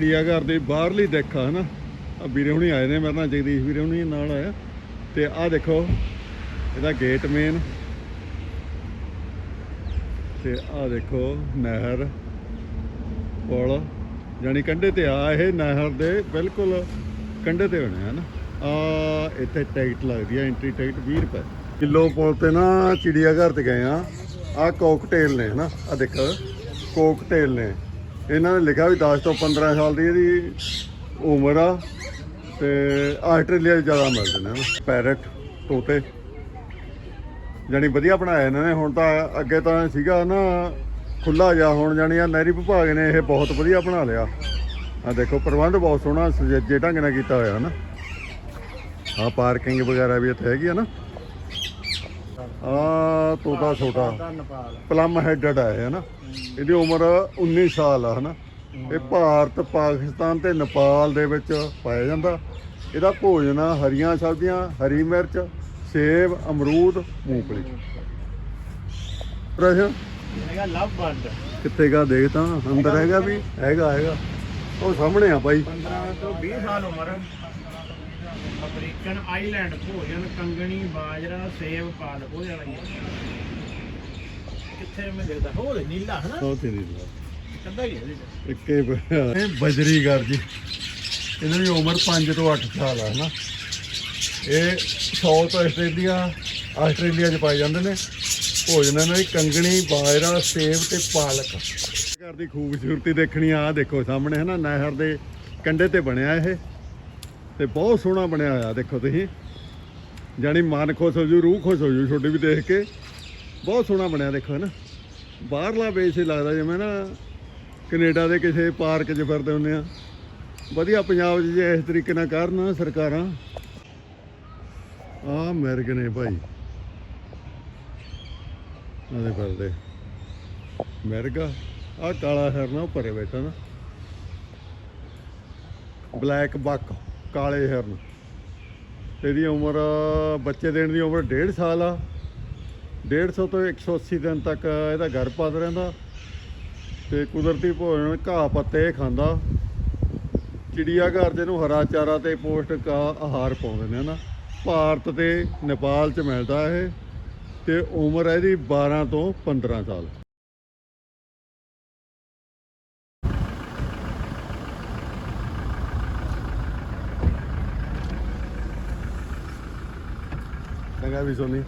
ਚਿੜੀਆ ਘਰ ਦੇ ਬਾਹਰਲੀ ਦੇਖਾ ਹਨਾ? ਆ ਵੀਰੇ ਹੁਣੀ ਆਏ ਨੇ, ਮੇਰੇ ਨਾਲ ਜਗਦੀਸ਼ ਵੀਰੇ ਹੁਣੀ ਨਾਲ ਆਇਆ। ਤੇ ਆਹ ਦੇਖੋ, ਇਹਦਾ ਗੇਟ ਮੇਨ ਤੇ ਆਹ ਦੇਖੋ, ਨਹਿਰ, ਪੁਲ। ਜਾਨੀ ਕੰਢੇ ਤੇ ਆ, ਇਹ ਨਹਿਰ ਦੇ ਬਿਲਕੁਲ ਕੰਢੇ ਤੇ ਬਣੇ ਹਨ? ਆ ਇੱਥੇ ਟਿਕਟ ਲੱਗਦੀ ਆ ਐਂਟਰੀ ਟਿਕਟ 20 ਰੁਪਏ। ਕਿਲੋ ਪੁਲ ਤੇ ਨਾ ਚਿੜੀਆ ਘਰ ਤੇ ਗਏ ਆ। ਆ ਕੋਕਟੇਲ ਨੇ, ਹਨਾ? ਆ ਦੇਖੋ ਕੋਕਟੇਲ ਨੇ। ਇਹਨਾਂ ਨੇ ਲਿਖਿਆ ਵੀ 10 ਤੋਂ 15 ਸਾਲ ਦੀ ਇਹਦੀ ਉਮਰ ਆ ਤੇ ਆਸਟ੍ਰੇਲੀਆ 'ਚ ਜ਼ਿਆਦਾ ਮਿਲਦੇ ਨੇ ਨਾ। ਪੈਰਟ, ਤੋਤੇ। ਜਾਨੀ ਵਧੀਆ ਬਣਾਇਆ ਇਹਨਾਂ ਨੇ। ਹੁਣ ਤਾਂ ਅੱਗੇ ਤਾਂ ਸੀਗਾ ਨਾ ਖੁੱਲਾ ਜਾ ਹੁਣ ਜਾਨੀ ਆ ਨਹਿਰੀ ਵਿਭਾਗ ਨੇ ਇਹ ਬਹੁਤ ਵਧੀਆ ਬਣਾ ਲਿਆ। ਆ ਦੇਖੋ, ਪ੍ਰਬੰਧ ਬਹੁਤ ਸੋਹਣਾ ਸੁਚੱਜੇ ਢੰਗ ਨਾਲ ਕੀਤਾ ਹੋਇਆ ਹਨਾ ਆ ਪਾਰਕਿੰਗ ਵਗੈਰਾ ਵੀ ਇੱਥੇ ਹੈਗੀ ਆ ਨਾ। ਆ ਤੋਤਾ ਛੋਟਾ। ਨੇਪਾਲ। ਪਲਮ ਹੈਡਡ ਆ ਇਹ ਹਨਾ? ਇਹਦੀ ਉਮਰ 19 ਸਾਲ ਆ ਹਨਾ? ਇਹ ਭਾਰਤ ਪਾਕਿਸਤਾਨ ਤੇ ਨੇਪਾਲ ਦੇ ਵਿੱਚ ਪਾਇਆ ਜਾਂਦਾ। ਇਹਦਾ ਭੋਜਨ ਆ ਹਰੀਆਂ ਸਬਜ਼ੀਆਂ ਹਰੀ ਮਿਰਚ ਸੇਬ ਅਮਰੂਦ ਮੂੰਗਫਲੀ। ਪ੍ਰਸ਼ ਹੈਗਾ ਲਵ ਬਰਡ ਕਿੱਥੇ ਗਾ ਦੇਖ ਤਾਂ ਅੰਦਰ ਹੈਗਾ ਵੀ। ਹੈਗਾ ਹੈਗਾ। ਉਹ ਸਾਹਮਣੇ ਆ ਬਾਈ। 15 ਤੋਂ 20 ਸਾਲ ਉਮਰ। ਅਫਰੀਕਨ ਆਈਲੈਂਡ ਭੋਜਨ ਕੰਗਣੀ ਬਾਜਰਾ ਸੇਬ ਪਾਲਕ ਉਹ ਵਾਲਾ ਹੀ ਹੈ ਕਿੱਥੇ ਮੈਂ ਦੇਖਦਾ? ਹੋ ਨੀਲਾ ਹਨਾ? ਉਹ ਤੇਰੀ ਕੰਦਾ ਹੀ ਹੈ ਇਹਦੇ ਚ। ਇੱਕੇ ਬ- ਇਹ ਬਜਰੀਗਰ ਜੀ। ਇਹਨਾਂ ਦੀ ਉਮਰ 5 ਤੋਂ 8 ਸਾਲ ਆ ਹਨਾ? ਇਹ ਸਾਊਥ ਆਸਟ੍ਰੇਲੀਆ ਆਸਟ੍ਰੇਲੀਆ 'ਚ ਪਾਏ ਜਾਂਦੇ ਨੇ। ਭੋਜਨ ਇਹਨਾਂ ਦੀ ਕੰਗਣੀ ਬਾਜਰਾ ਸੇਬ ਤੇ ਪਾਲਕ। ਘਰ ਦੀ ਖੂਬਸੂਰਤੀ ਦੇਖਣੀ ਆ ਆਹ ਦੇਖੋ ਸਾਹਮਣੇ ਹੈ ਨਾ ਨਹਿਰ ਦੇ ਕੰਢੇ ਤੇ ਬਣਿਆ ਇਹ। ਤੇ ਬਹੁਤ ਸੋਹਣਾ ਬਣਿਆ ਹੋਇਆ, ਦੇਖੋ ਤੁਸੀਂ। ਜਾਨੀ ਮਨ ਖੁਸ਼ ਹੋ ਜੂ, ਰੂਹ ਖੁਸ਼ ਹੋ ਜੂ, ਛੋਟੇ ਵੀ ਦੇਖ ਕੇ। ਬਹੁਤ ਸੋਹਣਾ ਬਣਿਆ, ਦੇਖੋ ਹੈ ਨਾ ਬਾਹਰਲਾ ਬੇਸ ਹੀ ਲੱਗਦਾ, ਜਿਵੇਂ ਨਾ ਕੈਨੇਡਾ ਦੇ ਕਿਸੇ ਪਾਰਕ 'ਚ ਫਿਰਦੇ ਹੁੰਦੇ ਆ। ਵਧੀਆ ਪੰਜਾਬ 'ਚ ਜੇ ਇਸ ਤਰੀਕੇ ਨਾਲ ਕਰਨ ਸਰਕਾਰਾਂ। ਆ ਮਿਰਗ ਨੇ ਭਾਈ। ਆਦੇ ਫਿਰਦੇ ਮਿਰਗ ਆ ਕਾਲਾ ਹਿਰਨ ਭਰੇ ਬੈਠਾ ਨਾ। Black buck. ਕਾਲੇ ਹਿਰਨ। ਇਹਦੀ ਉਮਰ, ਬੱਚੇ ਦੇਣ ਦੀ ਉਮਰ 1.5 ਸਾਲ ਆ। 150 ਤੋਂ 180 ਦਿਨ ਤੱਕ ਇਹਦਾ ਗਰਭਪਾਤ ਰਹਿੰਦਾ। ਤੇ ਕੁਦਰਤੀ ਭੋਜਨ ਘਾਹ ਪੱਤੇ ਖਾਂਦਾ। ਚਿੜੀਆ ਘਰ ਜਿਹਨੂੰ ਹਰਾ ਚਾਰਾ ਤੇ ਪੌਸ਼ਟਿਕ ਆਹਾਰ ਪਾਉਂਦੇ ਨੇ ਨਾ। ਭਾਰਤ ਤੇ ਨੇਪਾਲ ਚ ਮਿਲਦਾ ਇਹ। ਤੇ ਉਮਰ ਇਹਦੀ 12 ਤੋਂ 15 ਸਾਲ। ਚੰਗਾ ਵੀ ਸੋਨੀ